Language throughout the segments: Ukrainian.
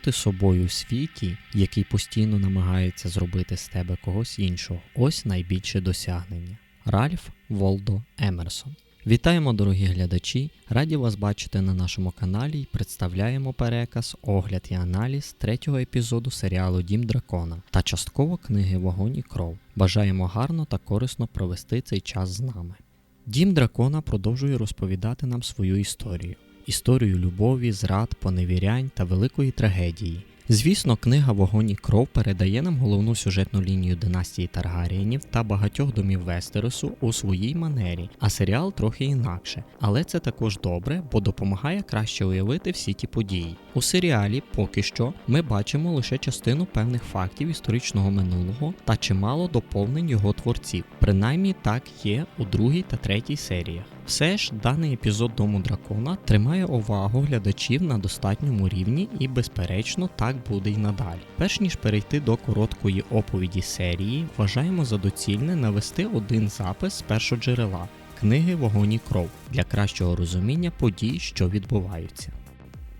бути собою у світі, який постійно намагається зробити з тебе когось іншого. Ось найбільше досягнення. Ральф Волдо Емерсон. Вітаємо, дорогі глядачі! Раді вас бачити на нашому каналі і представляємо переказ, огляд і аналіз третього епізоду серіалу Дім Дракона та частково книги Вогонь і кров. Бажаємо гарно та корисно провести цей час з нами. Дім Дракона продовжує розповідати нам свою історію. Історію любові, зрад, поневірянь та великої трагедії. Звісно, книга Вогонь і кров передає нам головну сюжетну лінію династії Таргарієнів та багатьох домів Вестеросу у своїй манері, а серіал трохи інакше. Але це також добре, бо допомагає краще уявити всі ті події. У серіалі поки що ми бачимо лише частину певних фактів історичного минулого та чимало доповнень його творців. Принаймні так є у другій та третій серіях. Все ж даний епізод Дому дракона тримає увагу глядачів на достатньому рівні і, безперечно, так буде й надалі. Перш ніж перейти до короткої оповіді серії, вважаємо за доцільне навести один запис з першоджерела книги Вогонь і кров для кращого розуміння подій, що відбуваються.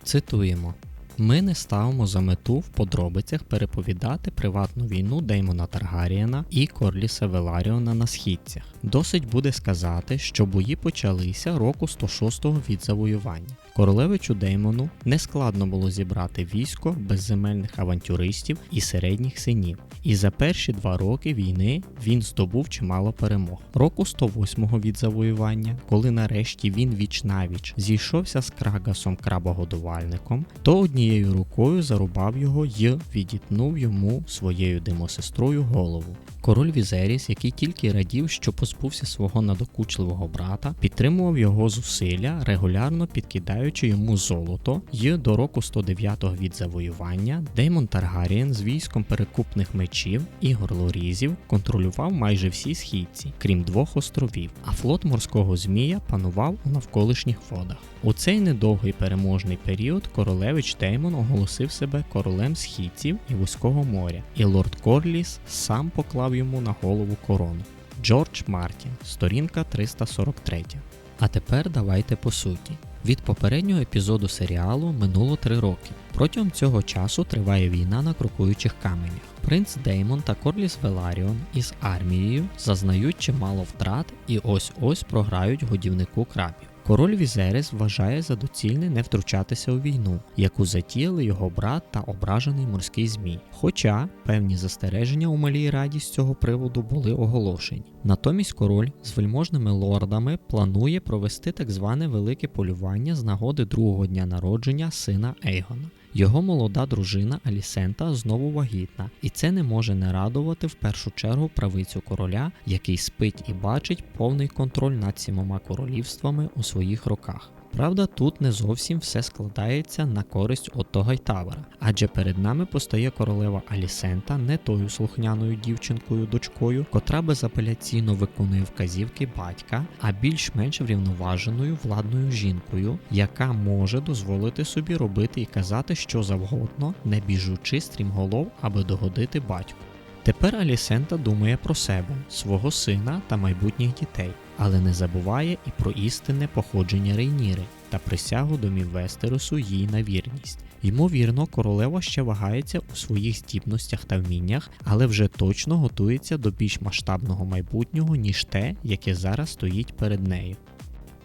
Цитуємо. Ми не ставимо за мету в подробицях переповідати приватну війну Деймона Таргарієна і Корліса Веларіона на східцях. Досить буде сказати, що бої почалися року 106-го від завоювання. Королевичу Деймону нескладно було зібрати військо безземельних авантюристів і середніх синів, і за перші два роки війни він здобув чимало перемог. Року 108-го від завоювання, коли нарешті він віч навіч зійшовся з крагасом крабогодувальником, то однією рукою зарубав його й відітнув йому своєю димосестрою голову. Король Візеріс, який тільки радів, що позбувся свого надокучливого брата, підтримував його зусилля, регулярно підкидаючи йому золото, й до року 109-го від завоювання Деймон Таргарієн з військом перекупних мечів і горлорізів контролював майже всі східці, крім двох островів, а флот морського змія панував у навколишніх водах. У цей недовгий переможний період королевич Деймон оголосив себе королем східців і вузького моря, і лорд Корліс сам поклав йому на голову корону. Джордж Мартін, сторінка 343. А тепер давайте по суті. Від попереднього епізоду серіалу минуло три роки. Протягом цього часу триває війна на крокуючих каменях. Принц Деймон та Корліс Веларіон із армією зазнають чимало втрат і ось ось програють годівнику крабів. Король Візерес вважає за доцільне не втручатися у війну, яку затіяли його брат та ображений морський змій. Хоча певні застереження у малій раді з цього приводу були оголошені. Натомість король з вельможними лордами планує провести так зване велике полювання з нагоди другого дня народження сина Ейгона. Його молода дружина Алісента знову вагітна, і це не може не радувати в першу чергу правицю короля, який спить і бачить повний контроль над сімома королівствами у своїх руках. Правда, тут не зовсім все складається на користь Отто Гайтавера, адже перед нами постає королева Алісента не тою слухняною дівчинкою дочкою, котра безапеляційно виконує вказівки батька, а більш-менш врівноваженою владною жінкою, яка може дозволити собі робити і казати що завгодно, не біжучи стрімголов, аби догодити батьку. Тепер Алісента думає про себе, свого сина та майбутніх дітей, але не забуває і про істинне походження Рейніри та присягу домів Вестеросу їй на вірність. Ймовірно, королева ще вагається у своїх здібностях та вміннях, але вже точно готується до більш масштабного майбутнього, ніж те, яке зараз стоїть перед нею.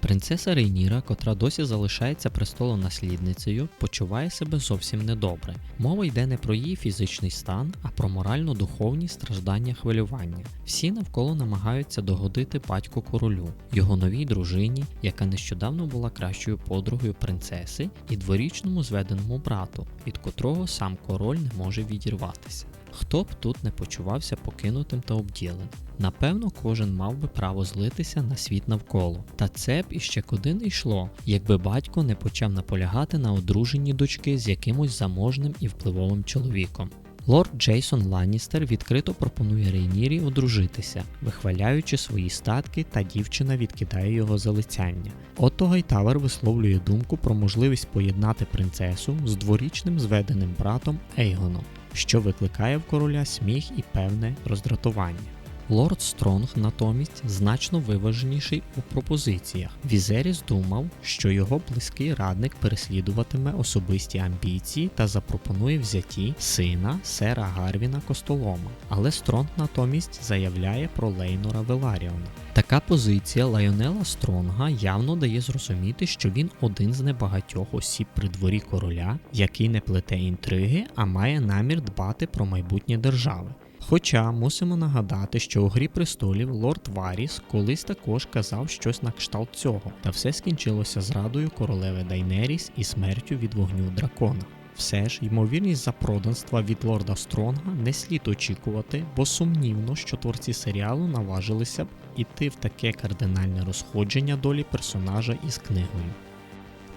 Принцеса Рейніра, котра досі залишається престолонаслідницею, почуває себе зовсім недобре. Мова йде не про її фізичний стан, а про морально-духовні страждання хвилювання. Всі навколо намагаються догодити батьку королю, його новій дружині, яка нещодавно була кращою подругою принцеси, і дворічному зведеному брату, від котрого сам король не може відірватися. Хто б тут не почувався покинутим та обділеним. Напевно, кожен мав би право злитися на світ навколо. Та це б іще куди не йшло, якби батько не почав наполягати на одруженні дочки з якимось заможним і впливовим чоловіком. Лорд Джейсон Ланністер відкрито пропонує Рейнірі одружитися, вихваляючи свої статки, та дівчина відкидає його залицяння. Отто Гайтавер висловлює думку про можливість поєднати принцесу з дворічним зведеним братом Ейгоном, що викликає в короля сміх і певне роздратування. Лорд Стронг натомість значно виваженіший у пропозиціях. Візеріс думав, що його близький радник переслідуватиме особисті амбіції та запропонує взяті сина сера Гарвіна Костолома, але Стронг натомість заявляє про Лейнора Веларіона. Така позиція Лайонела Стронга явно дає зрозуміти, що він один з небагатьох осіб при дворі короля, який не плете інтриги, а має намір дбати про майбутнє держави. Хоча мусимо нагадати, що у Грі престолів лорд Варіс колись також казав щось на кшталт цього, та все скінчилося зрадою королеви Дайнеріс і смертю від вогню дракона. Все ж, ймовірність запроданства від лорда Стронга не слід очікувати, бо сумнівно, що творці серіалу наважилися б іти в таке кардинальне розходження долі персонажа із книгою.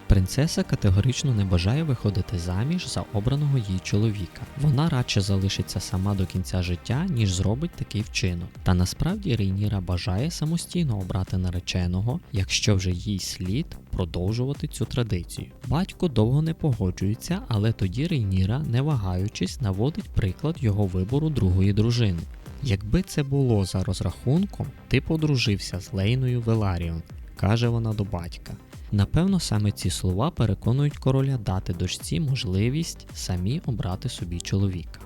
Принцеса категорично не бажає виходити заміж за обраного їй чоловіка. Вона радше залишиться сама до кінця життя, ніж зробить такий вчинок. Та насправді Рейніра бажає самостійно обрати нареченого, якщо вже їй слід продовжувати цю традицію. Батько довго не погоджується, але тоді Рейніра, не вагаючись, наводить приклад його вибору другої дружини. Якби це було за розрахунком, ти подружився з Лейною Веларіон, каже вона до батька. Напевно, саме ці слова переконують короля дати дочці можливість самі обрати собі чоловіка.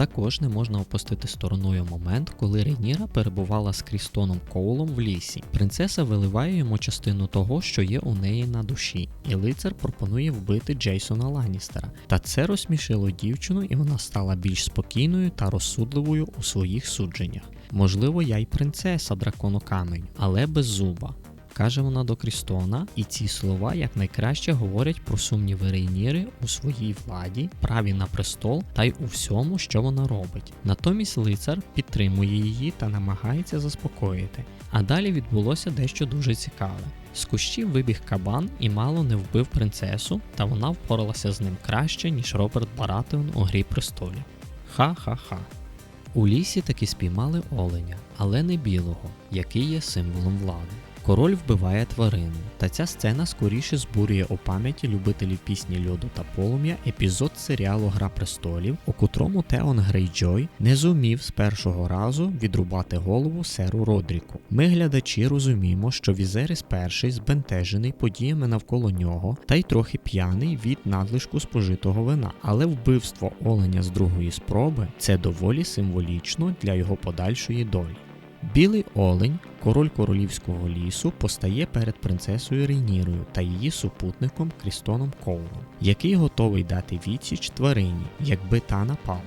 Також не можна опустити стороною момент, коли Рейніра перебувала з Крістоном Коулом в лісі. Принцеса виливає йому частину того, що є у неї на душі, і лицар пропонує вбити Джейсона Ланністера. Та це розсмішило дівчину, і вона стала більш спокійною та розсудливою у своїх судженнях. Можливо, я й принцеса драконокамень, але без зуба каже вона до Крістона, і ці слова якнайкраще говорять про сумніви Рейніри у своїй владі, праві на престол та й у всьому, що вона робить. Натомість лицар підтримує її та намагається заспокоїти. А далі відбулося дещо дуже цікаве. З кущів вибіг кабан і мало не вбив принцесу, та вона впоралася з ним краще, ніж Роберт Баратеон у Грі престолів. Ха-ха-ха. У лісі таки спіймали оленя, але не білого, який є символом влади. Король вбиває тварину, та ця сцена скоріше збурює у пам'яті любителів пісні льоду та полум'я епізод серіалу Гра престолів, у котрому Теон Грейджой не зумів з першого разу відрубати голову серу Родріку. Ми, глядачі, розуміємо, що Візерис перший збентежений подіями навколо нього, та й трохи п'яний від надлишку спожитого вина, але вбивство оленя з другої спроби це доволі символічно для його подальшої долі. Білий олень, король королівського лісу, постає перед принцесою Рейнірою та її супутником Крістоном Коулом, який готовий дати відсіч тварині, якби та напала.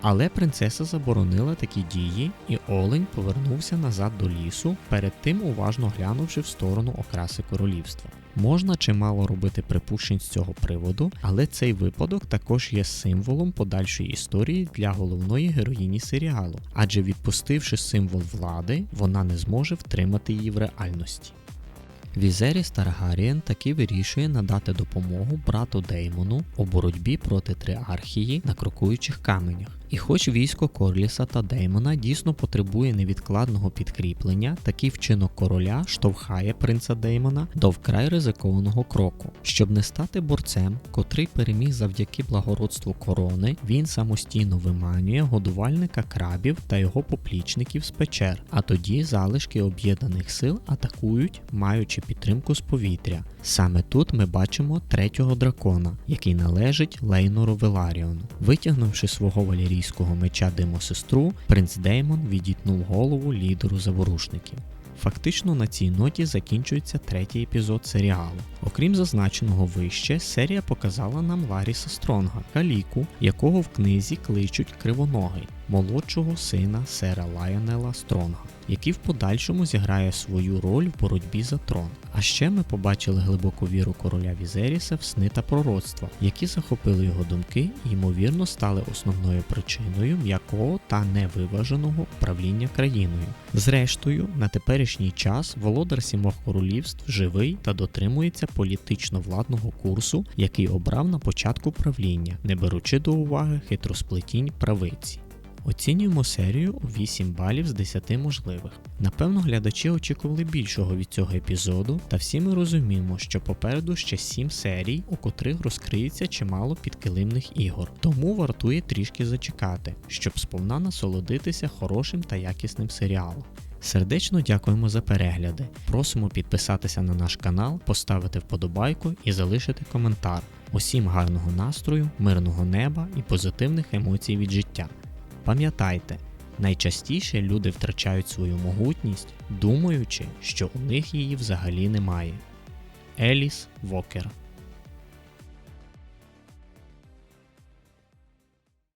Але принцеса заборонила такі дії, і Олень повернувся назад до лісу, перед тим уважно глянувши в сторону окраси королівства. Можна чимало робити припущень з цього приводу, але цей випадок також є символом подальшої історії для головної героїні серіалу, адже відпустивши символ влади, вона не зможе втримати її в реальності. Візеріс Таргарієн таки вирішує надати допомогу брату Деймону у боротьбі проти триархії на крокуючих каменях. І хоч військо Корліса та Деймона дійсно потребує невідкладного підкріплення, такий вчинок короля штовхає принца Деймона до вкрай ризикованого кроку. Щоб не стати борцем, котрий переміг завдяки благородству корони, він самостійно виманює годувальника крабів та його поплічників з печер, а тоді залишки об'єднаних сил атакують, маючи підтримку з повітря. Саме тут ми бачимо третього дракона, який належить Лейнору Веларіону. Витягнувши свого валірійського меча димосестру, принц Деймон відітнув голову лідеру заворушників. Фактично на цій ноті закінчується третій епізод серіалу. Окрім зазначеного вище, серія показала нам Ларіса Стронга, каліку, якого в книзі кличуть Кривоногий, молодшого сина сера Лайонела Стронга який в подальшому зіграє свою роль в боротьбі за трон. А ще ми побачили глибоку віру короля Візеріса в сни та пророцтва, які захопили його думки і ймовірно стали основною причиною м'якого та невиваженого управління країною. Зрештою, на теперішній час володар сімох королівств живий та дотримується політично владного курсу, який обрав на початку правління, не беручи до уваги хитросплетінь правиці. Оцінюємо серію у 8 балів з 10 можливих. Напевно, глядачі очікували більшого від цього епізоду, та всі ми розуміємо, що попереду ще 7 серій, у котрих розкриється чимало підкилимних ігор. Тому вартує трішки зачекати, щоб сповна насолодитися хорошим та якісним серіалом. Сердечно дякуємо за перегляди. Просимо підписатися на наш канал, поставити вподобайку і залишити коментар. Усім гарного настрою, мирного неба і позитивних емоцій від життя. Пам'ятайте, найчастіше люди втрачають свою могутність, думаючи, що у них її взагалі немає. Еліс Вокер